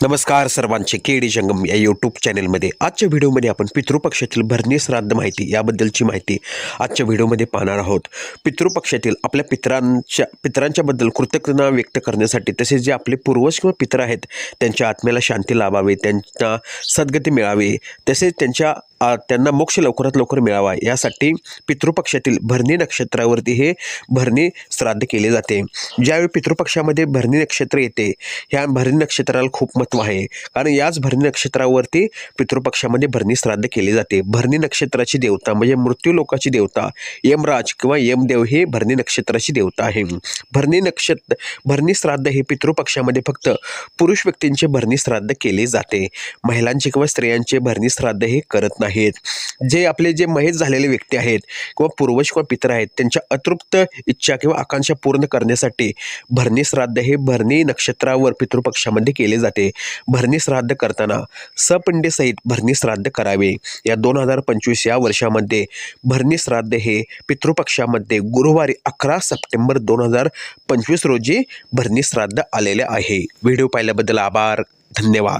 नमस्कार सर्वांचे. केडी जंगम या यूट्यूब चॅनलमध्ये आजच्या व्हिडिओमध्ये आपण पितृपक्षातील भरणी श्राद्ध माहिती याबद्दलची माहिती आजच्या व्हिडिओमध्ये पाहणार आहोत. पितृपक्षातील आपल्या पित्रांच्या पितरांच्याबद्दल कृतज्ञता व्यक्त करण्यासाठी तसेच जे आपले पूर्वज किंवा पितर आहेत त्यांच्या आत्म्याला शांती लाभावी त्यांना सद्गती मिळावी तसेच त्यांच्या त्यांना मोक्ष लवकरात लवकर मिळावा. यासाठी पितृपक्षातील भरणी नक्षत्रावरती हे भरणी श्राद्ध केले जाते. ज्यावेळी पितृपक्षामध्ये भरणी नक्षत्र येते ह्या भरणी नक्षत्राला खूप महत्त्व आहे. कारण याच भरणी नक्षत्रावरती पितृपक्षामध्ये भरणी श्राद्ध केले जाते. भरणी नक्षत्राची देवता म्हणजे मृत्यू लोकाची देवता यमराज किंवा यमदेव हे भरणी नक्षत्राची देवता आहे. भरणी नक्षत्र भरणी श्राद्ध हे पितृपक्षामध्ये फक्त पुरुष व्यक्तींचे भरणी श्राद्ध केले जाते. महिलांचे किंवा स्त्रियांचे भरणी श्राद्ध हे करत नाही. आहेत जे आपले जे महेश झालेले व्यक्ती आहेत किंवा पूर्वज किंवा पितर आहेत त्यांच्या अतृप्त इच्छा किंवा आकांक्षा पूर्ण करण्यासाठी भरणी श्राद्ध हे भरणी नक्षत्रावर पितृपक्षामध्ये केले जाते. भरणी श्राद्ध करताना सपंडेसहित भरणी श्राद्ध करावे. या दोन हजार पंचवीस या वर्षामध्ये भरणी श्राद्ध हे पितृपक्षामध्ये गुरुवारी अकरा सप्टेंबर दोन हजार पंचवीस रोजी भरणी श्राद्ध आलेले आहे. व्हिडिओ पाहिल्याबद्दल आभार धन्यवाद.